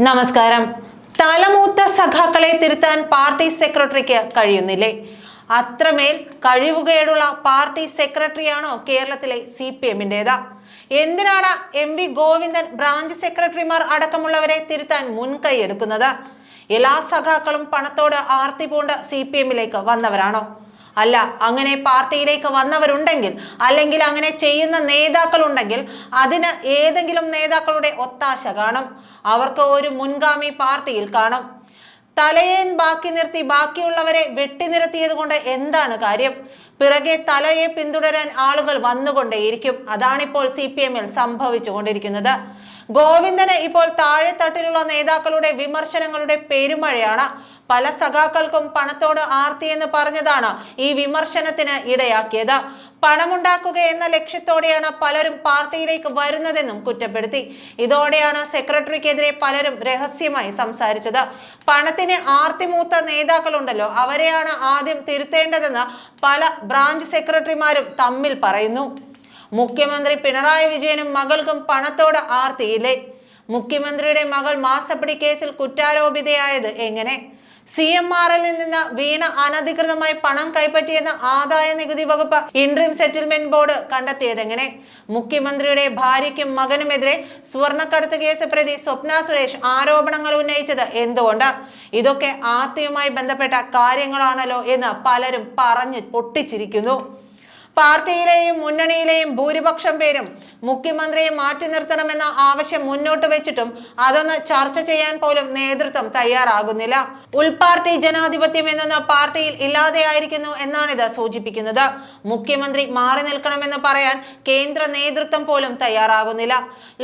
നമസ്കാരം. തലമൂത്ത സഖാക്കളെ തിരുത്താൻ പാർട്ടി സെക്രട്ടറിക്ക് കഴിയുന്നില്ലേ? അത്രമേൽ കഴിവുകേടുള്ള പാർട്ടി സെക്രട്ടറിയാണോ കേരളത്തിലെ സി പി എമ്മിന്റെത്? എന്തിനാണ് എം വി ഗോവിന്ദൻ ബ്രാഞ്ച് സെക്രട്ടറിമാർ അടക്കമുള്ളവരെ തിരുത്താൻ മുൻകൈ എടുക്കുന്നത്? എല്ലാ സഖാക്കളും പണത്തോട് ആർത്തി പൂണ്ട് സി പി എമ്മിലേക്ക് വന്നവരാണോ? അല്ല അങ്ങനെ പാർട്ടിയിലേക്ക് വന്നവരുണ്ടെങ്കിൽ അല്ലെങ്കിൽ അങ്ങനെ ചെയ്യുന്ന നേതാക്കൾ ഉണ്ടെങ്കിൽ അതിന് ഏതെങ്കിലും നേതാക്കളുടെ ഒത്താശ കാണും. അവർക്ക് ഒരു മുൻഗാമി പാർട്ടിയിൽ കാണും. തലയേൻ ബാക്കി നിർത്തി ബാക്കിയുള്ളവരെ വെട്ടിനിരത്തിയത് കൊണ്ട് എന്താണ് കാര്യം? പിറകെ തലയെ പിന്തുടരാൻ ആളുകൾ വന്നുകൊണ്ടേയിരിക്കും. അതാണിപ്പോൾ സി പി എമ്മിൽ സംഭവിച്ചുകൊണ്ടിരിക്കുന്നത് ഗോവിന്ദന് ഇപ്പോൾ താഴെത്തട്ടിലുള്ള നേതാക്കളുടെ വിമർശനങ്ങളുടെ പെരുമഴയാണ്. പല സഖാക്കൾക്കും പണത്തോട് ആർത്തി എന്ന് പറഞ്ഞതാണ് ഈ വിമർശനത്തിന് ഇടയാക്കിയത്. പണമുണ്ടാക്കുക എന്ന ലക്ഷ്യത്തോടെയാണ് പലരും പാർട്ടിയിലേക്ക് വരുന്നതെന്നും കുറ്റപ്പെടുത്തി. ഇതോടെയാണ് സെക്രട്ടറിക്കെതിരെ പലരും രഹസ്യമായി സംസാരിച്ചത്. പണത്തിന് ആർത്തിമൂത്ത നേതാക്കളുണ്ടല്ലോ അവരെയാണ് ആദ്യം തിരുത്തേണ്ടതെന്ന് പല ബ്രാഞ്ച് സെക്രട്ടറിമാരും തമ്മിൽ പറയുന്നു. മുഖ്യമന്ത്രി പിണറായി വിജയനും മകൾക്കും പണത്തോട് ആർത്തിയില്ലേ? മുഖ്യമന്ത്രിയുടെ മകൾ മാസപ്പടി കേസിൽ കുറ്റാരോപിതയായത് എങ്ങനെ? സി എം ആർ എല്ലിൽ നിന്ന് വീണ അനധികൃതമായി പണം കൈപ്പറ്റിയെന്ന ആദായ നികുതി വകുപ്പ് ഇൻട്രീം സെറ്റിൽമെന്റ് ബോർഡ് കണ്ടെത്തിയതെങ്ങനെ? മുഖ്യമന്ത്രിയുടെ ഭാര്യയ്ക്കും മകനുമെതിരെ സ്വർണക്കടത്ത് കേസ് പ്രതി സ്വപ്ന സുരേഷ് ആരോപണങ്ങൾ ഉന്നയിച്ചത് എന്തുകൊണ്ട്? ഇതൊക്കെ ആർത്തിയുമായി ബന്ധപ്പെട്ട കാര്യങ്ങളാണല്ലോ എന്ന് പലരും പറഞ്ഞു പൊട്ടിച്ചിരിക്കുന്നു. പാർട്ടിയിലെയും മുന്നണിയിലെയും ഭൂരിപക്ഷം പേരും മുഖ്യമന്ത്രിയെ മാറ്റി നിർത്തണമെന്ന ആവശ്യം മുന്നോട്ട് വെച്ചിട്ടും അതൊന്ന് ചർച്ച ചെയ്യാൻ പോലും നേതൃത്വം തയ്യാറാകുന്നില്ല. ഉൾപാർട്ടി ജനാധിപത്യം എന്നൊന്ന് പാർട്ടിയിൽ ഇല്ലാതെയായിരിക്കുന്നു എന്നാണിത് സൂചിപ്പിക്കുന്നത്. മുഖ്യമന്ത്രി മാറി നിൽക്കണമെന്ന് പറയാൻ കേന്ദ്ര നേതൃത്വം പോലും തയ്യാറാകുന്നില്ല.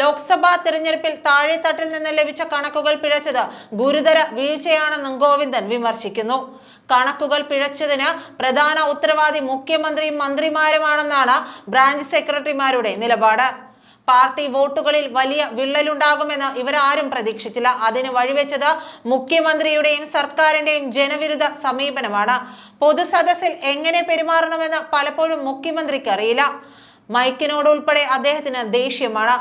ലോക്സഭാ തെരഞ്ഞെടുപ്പിൽ താഴെത്തട്ടിൽ നിന്ന് ലഭിച്ച കണക്കുകൾ പിഴച്ചത് ഗുരുതര വീഴ്ചയാണെന്നും ഗോവിന്ദൻ വിമർശിക്കുന്നു. കണക്കുകൾ പിഴച്ചതിന് പ്രധാന ഉത്തരവാദി മുഖ്യമന്ത്രിയും മന്ത്രിമാരുമാണെന്നാണ് ബ്രാഞ്ച് സെക്രട്ടറിമാരുടെ നിലപാട്. പാർട്ടി വോട്ടുകളിൽ വലിയ വിള്ളലുണ്ടാകുമെന്ന് ഇവരാരും പ്രതീക്ഷിച്ചില്ല. അതിന് വഴിവെച്ചത് മുഖ്യമന്ത്രിയുടെയും സർക്കാരിന്റെയും ജനവിരുദ്ധ സമീപനമാണ്. പൊതുസദസ്സിൽ എങ്ങനെ പെരുമാറണമെന്ന് പലപ്പോഴും മുഖ്യമന്ത്രിക്ക് അറിയില്ല. മൈക്കിനോട് ഉൾപ്പെടെ അദ്ദേഹത്തിന് ദേഷ്യമാണ്.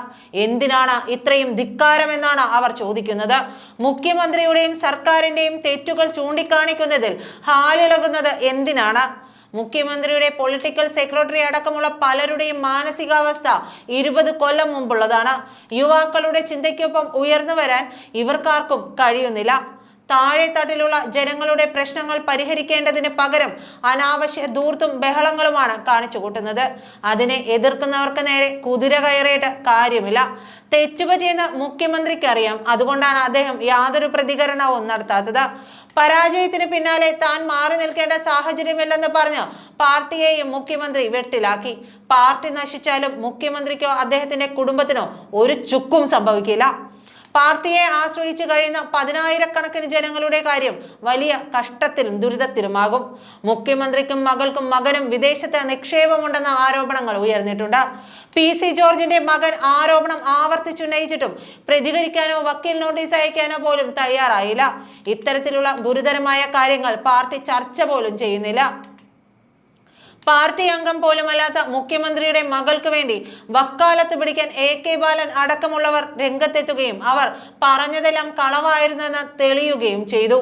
എന്തിനാണ് ഇത്രയും ധിക്കാരമെന്നാണ് അവർ ചോദിക്കുന്നത്. മുഖ്യമന്ത്രിയുടെയും സർക്കാരിന്റെയും തെറ്റുകൾ ചൂണ്ടിക്കാണിക്കുന്നതിൽ ഹാലിളകുന്നത് എന്തിനാണ്? മുഖ്യമന്ത്രിയുടെ പൊളിറ്റിക്കൽ സെക്രട്ടറി അടക്കമുള്ള പലരുടെയും മാനസികാവസ്ഥ ഇരുപത് കൊല്ലം മുമ്പുള്ളതാണ്. യുവാക്കളുടെ ചിന്തയ്ക്കൊപ്പം ഉയർന്നു വരാൻ ഇവർക്കാർക്കും കഴിയുന്നില്ല. താഴെത്തട്ടിലുള്ള ജനങ്ങളുടെ പ്രശ്നങ്ങൾ പരിഹരിക്കേണ്ടതിന് പകരം അനാവശ്യ ദൂർത്തും ബഹളങ്ങളുമാണ് കാണിച്ചു കൂട്ടുന്നത് അതിനെ എതിർക്കുന്നവർക്ക് നേരെ കുതിര കയറിയിട്ട് കാര്യമില്ല. തെറ്റുപറ്റിയെന്ന് മുഖ്യമന്ത്രിക്ക് അറിയാം അതുകൊണ്ടാണ് അദ്ദേഹം യാതൊരു പ്രതികരണവും നടത്താത്തത്. പരാജയത്തിന് പിന്നാലെ താൻ മാറി നിൽക്കേണ്ട സാഹചര്യമില്ലെന്ന് പറഞ്ഞ് പാർട്ടിയെയും മുഖ്യമന്ത്രി വെട്ടിലാക്കി. പാർട്ടി നശിച്ചാലും മുഖ്യമന്ത്രിക്കോ അദ്ദേഹത്തിന്റെ കുടുംബത്തിനോ ഒരു ചുക്കും സംഭവിക്കില്ല. പാർട്ടിയെ ആശ്രയിച്ചു കഴിയുന്ന പതിനായിരക്കണക്കിന് ജനങ്ങളുടെ കാര്യം വലിയ കഷ്ടത്തിലും ദുരിതത്തിലുമാകും. മുഖ്യമന്ത്രിക്കും മകൾക്കും മകനും വിദേശത്ത് നിക്ഷേപമുണ്ടെന്ന ആരോപണങ്ങൾ ഉയർന്നിട്ടുണ്ട്. പി സി ജോർജിന്റെ മകൻ ആരോപണം ആവർത്തിച്ചുന്നയിച്ചിട്ടും പ്രതികരിക്കാനോ വക്കീൽ നോട്ടീസ് അയക്കാനോ പോലും തയ്യാറായില്ല. ഇത്തരത്തിലുള്ള ഗുരുതരമായ കാര്യങ്ങൾ പാർട്ടി ചർച്ച പോലും ചെയ്യുന്നില്ല. പാർട്ടി അംഗം പോലുമല്ലാത്ത മുഖ്യമന്ത്രിയുടെ മകൾക്ക് വേണ്ടി വക്കാലത്ത് പിടിക്കാൻ എ കെ ബാലൻ അടക്കമുള്ളവർ രംഗത്തെത്തുകയും അവർ പറഞ്ഞതെല്ലാം കളവായിരുന്നെന്ന് തെളിയുകയും ചെയ്തു.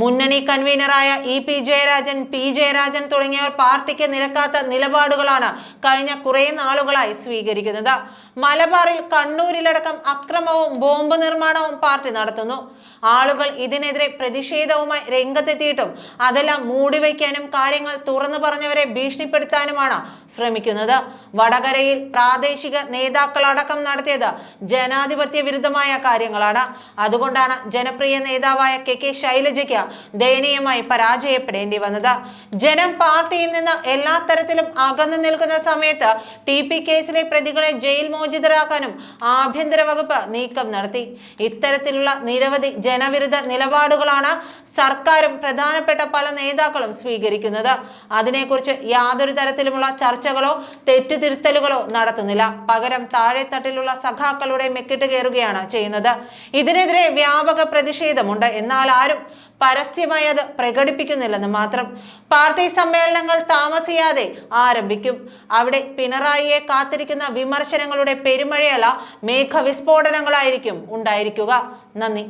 മുന്നണി കൺവീനറായ E P Jayarajan P Jayarajan തുടങ്ങിയവർ പാർട്ടിക്ക് നിരക്കാത്ത നിലപാടുകളാണ് കഴിഞ്ഞ കുറെ നാളുകളായി സ്വീകരിക്കുന്നത്. മലബാറിൽ കണ്ണൂരിലടക്കം അക്രമവും ബോംബ് നിർമ്മാണവും പാർട്ടി നടത്തുന്നു. ആളുകൾ ഇതിനെതിരെ പ്രതിഷേധവുമായി രംഗത്തെത്തിയിട്ടും അതെല്ലാം മൂടിവെക്കാനും കാര്യങ്ങൾ തുറന്നു പറഞ്ഞവരെ ഭീഷണിപ്പെടുത്താനുമാണ് ശ്രമിക്കുന്നത്. വടകരയിൽ പ്രാദേശിക നേതാക്കളടക്കം നടത്തിയത് ജനാധിപത്യ വിരുദ്ധമായ കാര്യങ്ങളാണ്. അതുകൊണ്ടാണ് ജനപ്രിയ നേതാവായ കെ കെ ശൈലജയ്ക്ക് ദയനീയമായി പരാജയപ്പെടേണ്ടി വന്നത്. ജനം പാർട്ടിയിൽ നിന്ന് എല്ലാ തരത്തിലും അകന്നു നിൽക്കുന്ന സമയത്ത് ടി പി കേസിലെ പ്രതികളെ ജയിൽ മോചിതരാക്കാനും ആഭ്യന്തര വകുപ്പ് നീക്കം നടത്തി. ഇത്തരത്തിലുള്ള നിരവധി ജനവിരുദ്ധ നിലപാടുകളാണ് സർക്കാരും പ്രധാനപ്പെട്ട പല നേതാക്കളും സ്വീകരിക്കുന്നത്. അതിനെക്കുറിച്ച് യാതൊരു തരത്തിലുമുള്ള ചർച്ചകളോ തെറ്റുതിരുത്തലുകളോ നടത്തുന്നില്ല. പകരം താഴെത്തട്ടിലുള്ള സഖാക്കളുടെ മെക്കിട്ട് കയറുകയാണ് ചെയ്യുന്നത്. ഇതിനെതിരെ വ്യാപക പ്രതിഷേധമുണ്ട്. എന്നാൽ ആരും പരസ്യമായി അത് പ്രകടിപ്പിക്കുന്നില്ലെന്ന് മാത്രം. പാർട്ടി സമ്മേളനങ്ങൾ താമസിയാതെ ആരംഭിക്കും. അവിടെ പിണറായിയെ കാത്തിരിക്കുന്ന വിമർശനങ്ങളുടെ പെരുമഴയല്ല മേഘവിസ്ഫോടനങ്ങളായിരിക്കും ഉണ്ടായിരിക്കുക. നന്ദി.